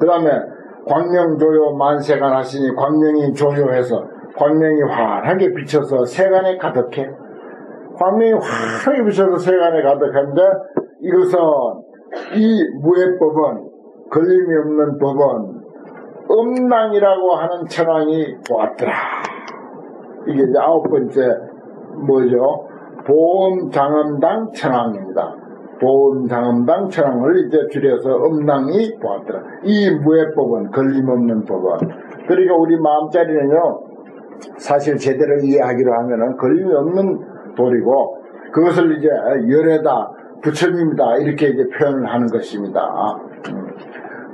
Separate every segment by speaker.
Speaker 1: 그 다음에 광명조요 만세간 하시니 광명이 조요해서 광명이 환하게 비쳐서 세간에 가득해. 광명이 환하게 비쳐서 세간에 가득한데 이것은 이 무해법은 걸림이 없는 법은 음낭이라고 하는 천왕이 보았더라. 이게 이제 아홉 번째 뭐죠? 보험장엄당 천왕입니다. 보험장엄당 천왕을 이제 줄여서 음낭이 보았더라. 이 무해법은 걸림없는 법은 그러니까 우리 마음자리는요 사실 제대로 이해하기로 하면은 걸림이 없는 돌이고 그것을 이제 열에다 부처님이다 이렇게 이제 표현을 하는 것입니다. 음.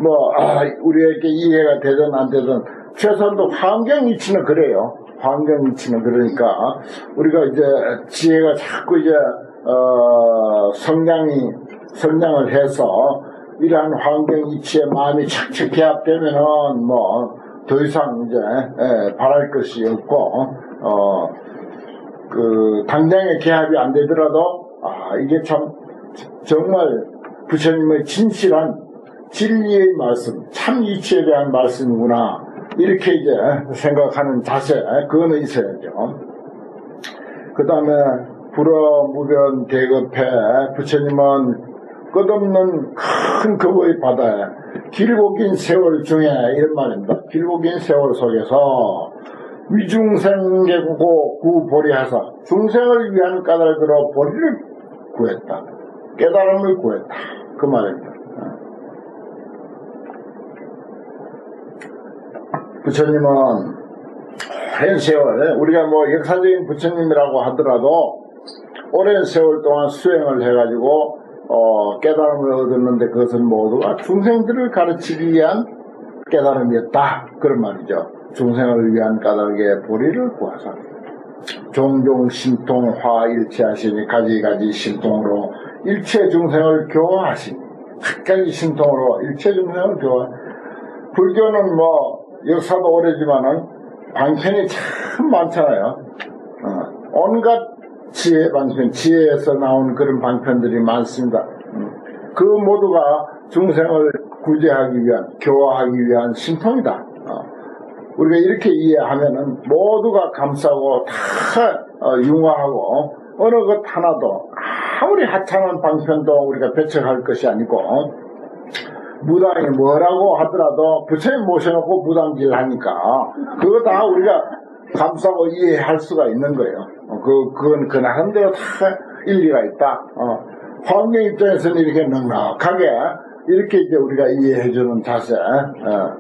Speaker 1: 뭐 아, 우리에게 이해가 되든 안 되든 최소한도 환경 이치는 그래요. 환경 이치는 그러니까 우리가 이제 지혜가 자꾸 이제 어, 성장이 성장을 해서 이러한 환경 이치에 마음이 착착 개합되면은 뭐 더 이상 이제 에, 바랄 것이 없고 어, 그 당장의 개합이 안 되더라도 아 이게 참 정말 부처님의 진실한 진리의 말씀, 참 이치에 대한 말씀이구나. 이렇게 이제 생각하는 자세, 그거는 있어야죠. 그 다음에 불어, 무변, 대급해, 부처님은 끝없는 큰 급의 바다에 길고 긴 세월 중에 이런 말입니다. 길고 긴 세월 속에서 위중생계고 구보리하사 중생을 위한 까닭으로 보리를 구했다. 깨달음을 구했다. 그 말입니다. 부처님은 오랜 세월, 우리가 뭐 역사적인 부처님이라고 하더라도 오랜 세월 동안 수행을 해가지고 어, 깨달음을 얻었는데 그것은 모두가 중생들을 가르치기 위한 깨달음이었다. 그런 말이죠. 중생을 위한 까닭의 보리를 구하사. 종종 신통 화 일체하시니 가지가지 신통으로 일체 중생을 교화하시니 각가지 신통으로 일체 중생을 교화. 불교는 뭐 역사도 오래지만은 방편이 참 많잖아요. 어, 온갖 지혜 방편, 지혜에서 나온 그런 방편들이 많습니다. 음, 그 모두가 중생을 구제하기 위한, 교화하기 위한 신통이다. 어, 우리가 이렇게 이해하면은 모두가 감싸고 다 어, 융화하고 어느 것 하나도 아무리 하찮은 방편도 우리가 배척할 것이 아니고 무당이 뭐라고 하더라도 부처님 모셔놓고 무당질 하니까 그거 다 우리가 감싸고 이해할 수가 있는 거예요. 어, 그, 그건 그 나름대로 다 일리가 있다. 어, 환경 입장에서는 이렇게 넉넉하게 이렇게 이제 우리가 이해해주는 자세. 어,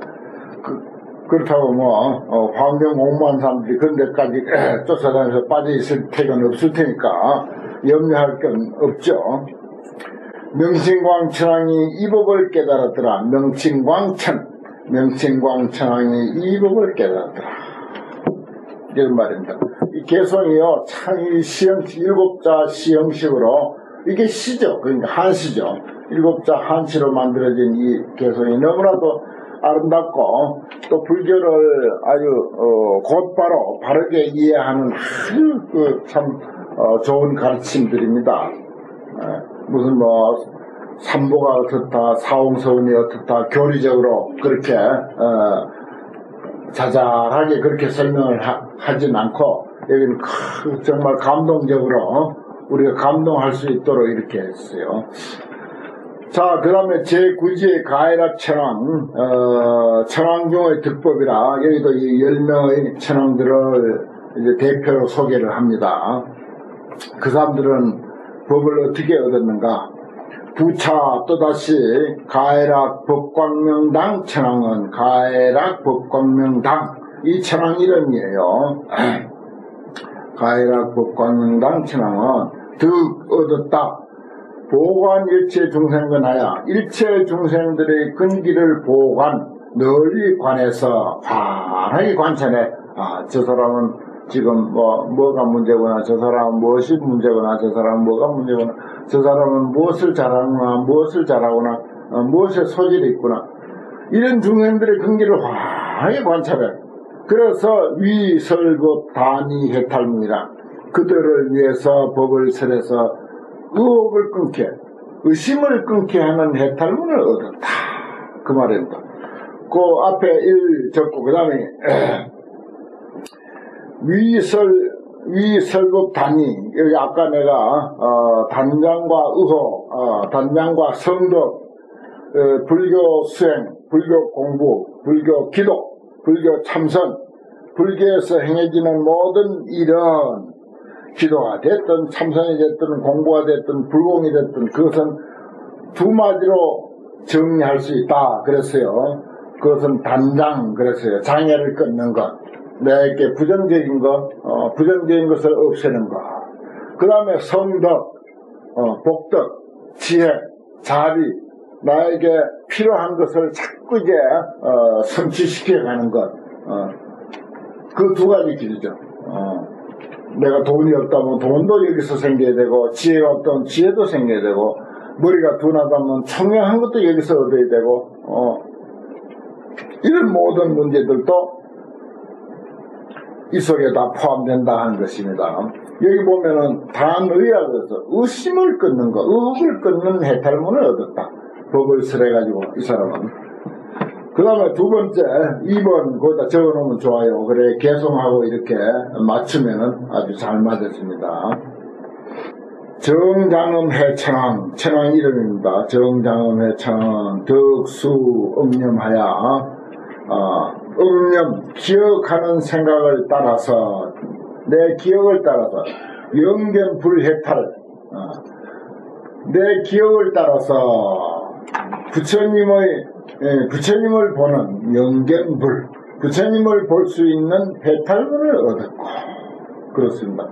Speaker 1: 그, 그렇다고 뭐, 어, 환경 공무원 사람들이 그런 데까지 쫓아다니면서 빠져 있을 태는 없을 테니까 염려할 건 없죠. 명칭광천왕이 이 법을 깨달았더라. 명칭광천. 명칭광천왕이 이 법을 깨달았더라. 이런 말입니다. 이 개성이요, 창이 시형, 일곱자 시형식으로, 이게 시죠. 그러니까 한시죠. 일곱자 한시로 만들어진 이 개성이 너무나도 아름답고, 또 불교를 아주, 어, 곧바로 바르게 이해하는 아주 그 참, 어, 좋은 가르침들입니다. 예. 무슨 뭐 삼보가 어떻다, 사홍서운이 어떻다, 교리적으로 그렇게 어, 자잘하게 그렇게 설명을 하, 진 않고 여기는 정말 감동적으로 우리가 감동할 수 있도록 이렇게 했어요. 자, 그 다음에 제9지의 가해락 천왕, 어, 천왕중의 득법이라 여기도 이 10명의 천왕들을 이제 대표로 소개를 합니다. 그 사람들은 법을 어떻게 얻었는가? 부차 또다시 가해락 법광명당 천왕은 가해락 법광명당 이 천왕 이름이에요. 가해락 법광명당 천왕은 득 얻었다. 보관 일체 중생근하여 일체 중생들의 근기를 보관 널리 관해서 환하게 관찰해. 아, 저 사람은 지금 뭐 뭐가 문제거나. 저 사람은 무엇이 문제거나. 저 사람은 뭐가 문제거나. 저 사람은 무엇을 잘하거나. 무엇을 잘하거나. 어, 무엇에 소질이 있구나. 이런 중생들의 근기를 환하게 관찰해 그래서 위설법 단위 해탈문이라 그들을 위해서 법을 설해서 의혹을 끊게 의심을 끊게 하는 해탈문을 얻었다. 그 말입니다. 그 앞에 일 적고 그 다음에 위설 위설급 단위. 여기 아까 내가 어, 단장과 의호 어, 단장과 성덕 어, 불교 수행 불교 공부 불교 기도 불교 참선 불교에서 행해지는 모든 일은 기도가 됐든 참선이 됐든 공부가 됐든 불공이 됐든 그것은 두 마디로 정리할 수 있다 그랬어요. 그것은 단장 그랬어요. 장애를 끊는 것. 내게 부정적인 것, 어, 부정적인 것을 없애는 것. 그 다음에 성덕, 어, 복덕, 지혜, 자비, 나에게 필요한 것을 자꾸 이제 어, 성취시켜 가는 것. 어, 그 두 가지 길이죠. 어, 내가 돈이 없다면 돈도 여기서 생겨야 되고 지혜가 없다면 지혜도 생겨야 되고 머리가 둔하다면 청명한 것도 여기서 얻어야 되고 어, 이런 모든 문제들도 이 속에 다 포함된다 하는 것입니다. 여기 보면은 단의야 그래서 의심을 끊는 거, 의혹을 끊는 해탈문을 얻었다. 법을 설해가지고 이 사람은. 그 다음에 두 번째, 2번 거기다 적어놓으면 좋아요. 그래, 개성하고 이렇게 맞추면은 아주 잘 맞았습니다. 정장음 해천왕, 천왕 이름입니다. 정장음 해천왕, 덕수, 음념하야, 어, 음념, 기억하는 생각을 따라서, 내 기억을 따라서, 영견불해탈, 어, 내 기억을 따라서, 부처님의, 예, 부처님을 보는 영견불, 부처님을 볼 수 있는 해탈문을 얻었고, 그렇습니다.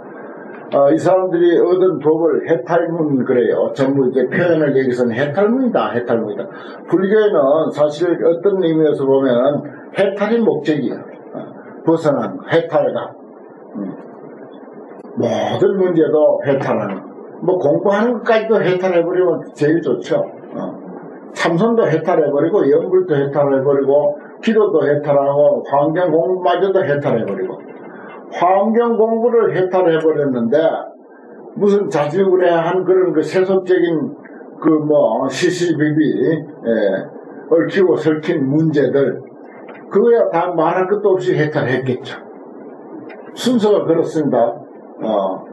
Speaker 1: 어, 이 사람들이 얻은 법을 해탈문 그래요. 전부 이제 표현을 여기서는 해탈문이다, 해탈문이다. 불교에는 사실 어떤 의미에서 보면 해탈이 목적이야. 어, 벗어난 해탈가. 음. 모든 문제도 해탈하는. 뭐 공부하는 것까지도 해탈해버리면 제일 좋죠. 어. 참선도 해탈해버리고 연불도 해탈해버리고 기도도 해탈하고 환경 공부마저도 해탈해버리고 환경 공부를 해탈해버렸는데 무슨 자질구레한 그런 그 세속적인 그 뭐 시시비비 예, 얽히고 설킨 문제들 그거야 다 말할 것도 없이 해탈했겠죠. 순서가 그렇습니다. 어.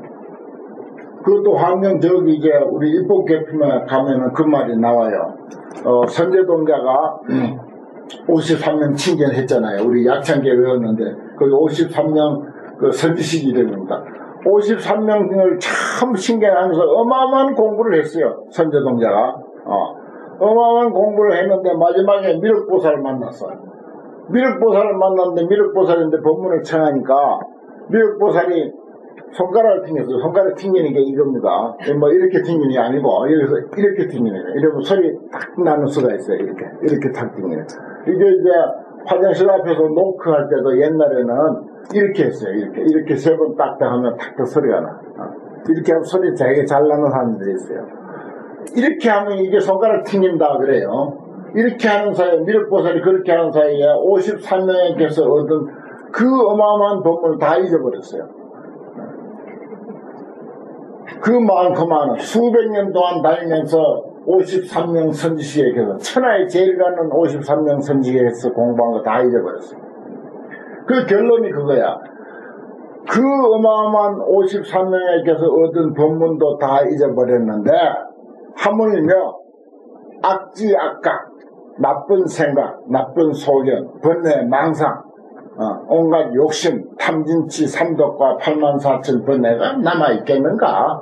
Speaker 1: 그것도 환경 저기 이제 우리 입법 개표에 가면은 그 말이 나와요. 어, 선제동자가 53명 칭견했잖아요. 우리 약창계 외웠는데 거기 53명 그 선지식 이름입니다. 53명을 참 신경하면서 어마어마한 공부를 했어요. 선제동자가. 어. 어마어마한 공부를 했는데 마지막에 미륵보살을 만났어요. 미륵보살을 만났는데 미륵보살인데 법문을 청하니까 미륵보살이 손가락을 튕겼어요. 손가락 튕기는 게 이겁니다. 뭐 이렇게 튕기는 게 아니고 여기서 이렇게 튕기는 거예요. 이러면 소리 탁 나는 수가 있어요. 이렇게 이렇게 탁 튕기는. 이게 이제 화장실 앞에서 노크할 때도 옛날에는 이렇게 했어요. 이렇게 이렇게 세 번 딱딱 하면 탁탁 소리가 나. 어. 이렇게 하면 소리 되게 잘 나는 사람들이 있어요. 이렇게 하면 이게 손가락 튕긴다 그래요. 이렇게 하는 사이에 미륵보살이 그렇게 하는 사이에 53명에게서 얻은 그 어마어마한 법문을 다 잊어버렸어요. 그 많고 많은 수백 년 동안 다니면서 53명 선지식에게서 천하에 제일 가는 53명 선지식에서 공부한 거 다 잊어버렸어요. 그 결론이 그거야. 그 어마어마한 53명에게서 얻은 법문도 다 잊어버렸는데 하물며 악지 악각, 나쁜 생각, 나쁜 소견, 번뇌, 망상, 어, 온갖 욕심, 탐진치, 삼독과 8만 4천 번뇌가 남아있겠는가?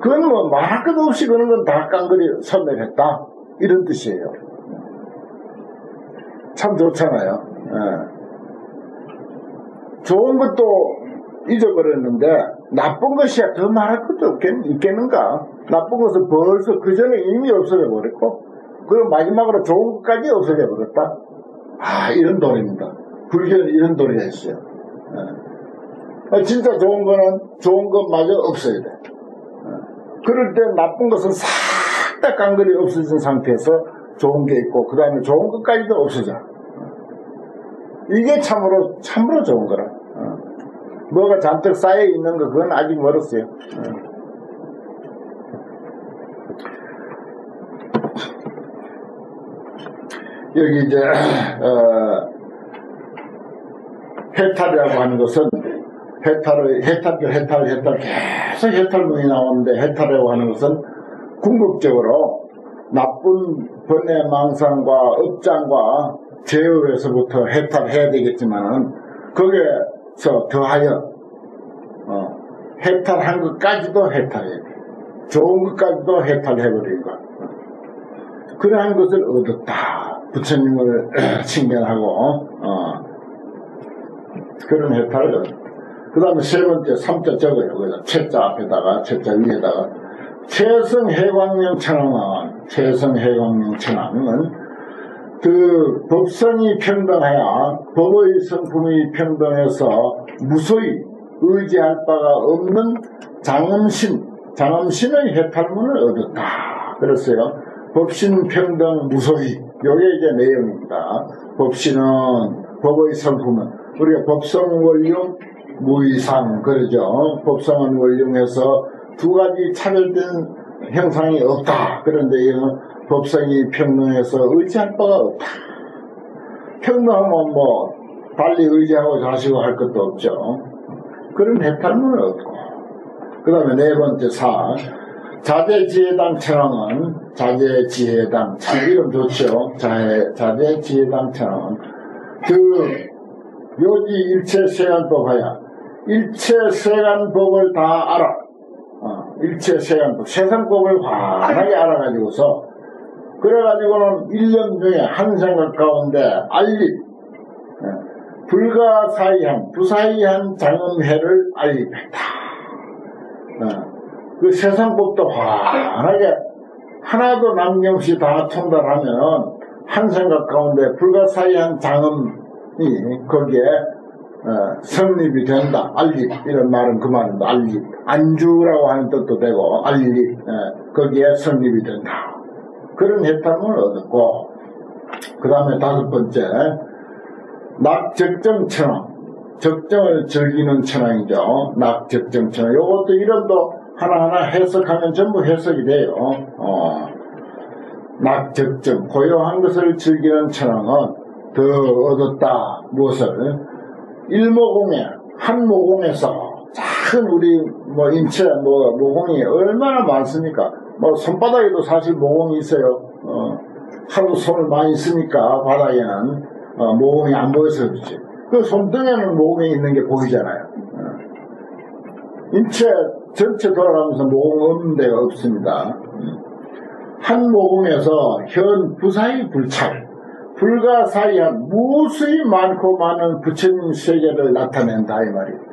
Speaker 1: 그건 뭐 말할 것 없이 그런 건 다 깡그리 선멸했다. 이런 뜻이에요. 참 좋잖아요. 예. 좋은 것도 잊어버렸는데 나쁜 것이야 더 말할 것도 없겠, 있겠는가? 나쁜 것은 벌써 그 전에 이미 없어져 버렸고 그럼 마지막으로 좋은 것까지 없어져 버렸다. 아 이런 도리입니다. 불교는 이런 도리가 있어요. 예. 진짜 좋은 거는 좋은 것마저 없어야 돼. 예. 그럴 때 나쁜 것은 싹 다 깡그리 없어진 상태에서 좋은 게 있고 그 다음에 좋은 것까지도 없어져. 이게 참으로 참으로 좋은 거라. 어. 뭐가 잔뜩 쌓여 있는 거 그건 아직 멀었어요. 어. 여기 이제 어, 해탈이라고 하는 것은 해탈을 해탈 해탈 해탈 계속 해탈문이 나오는데 해탈이라고 하는 것은 궁극적으로 나쁜 번뇌 망상과 업장과 제어에서부터 해탈해야 되겠지만은 거기에서 더하여 어, 해탈한 것까지도 해탈해야 돼. 좋은 것까지도 해탈해버린 것. 그러한 것을 얻었다. 부처님을 칭찬하고 어, 그런 해탈을. 그 다음에 세 번째, 삼자 적어요. 거기다 채자 앞에다가, 채자 위에다가. 최성 해광명 천왕은, 최성 해광명 천왕은 그 법성이 평등해야 법의 성품이 평등해서 무소히 의지할 바가 없는 장엄신, 장엄신의 해탈문을 얻었다. 그랬어요. 법신 평등 무소히. 요게 이제 내용입니다. 법신은 법의 성품은 우리가 법성 원령 무의상 그러죠. 법성은 원령에서 두 가지 차별된 형상이 없다. 그런데 이는 법성이 평등해서 의지할 바가 없다. 평등하면 뭐 달리 의지하고 자시고 할 것도 없죠. 그런 해탈문을 얻고 그 다음에 네 번째 사 자제지혜당 천왕은 자제지혜당 참 이름 좋죠. 자제, 자제지혜당 천왕은 그 요지 일체 세간법 하야 일체 세간법을 다 알아. 어, 일체 세간법 세상법을 환하게 알아가지고서 그래가지고는 1년 중에 한 생각 가운데 알립 어, 불가사의한 부사의한 장엄회를 알립했다. 어, 그 세상법도 환하게 하나도 남김없이 다 통달하면 한 생각 가운데 불가사의한 장엄 이 거기에 어, 성립이 된다. 알립 이런 말은 그 말입니다. 알립 안주라고 하는 뜻도 되고 알립 어, 거기에 성립이 된다. 그런 해탈을 얻었고 그 다음에 다섯 번째 낙적정천왕 적정을 즐기는 천왕이죠. 낙적정천왕 이것도 이름도 하나하나 해석하면 전부 해석이 돼요. 어. 낙적정 고요한 것을 즐기는 천왕은 더 얻었다. 무엇을? 일모공에 한 모공에서 작은 우리 뭐 인체 뭐 모공이 얼마나 많습니까? 뭐 손바닥에도 사실 모공이 있어요. 어, 하루 손을 많이 쓰니까 바닥에는 어, 모공이 안 보여서 그렇지. 그 손등에는 모공이 있는 게 보이잖아요. 어. 인체 전체 돌아가면서 모공 없는 데가 없습니다. 한 모공에서 현 부사의 불찰, 불가사의한 무수히 많고 많은 부처님 세계를 나타낸다 이 말이에요.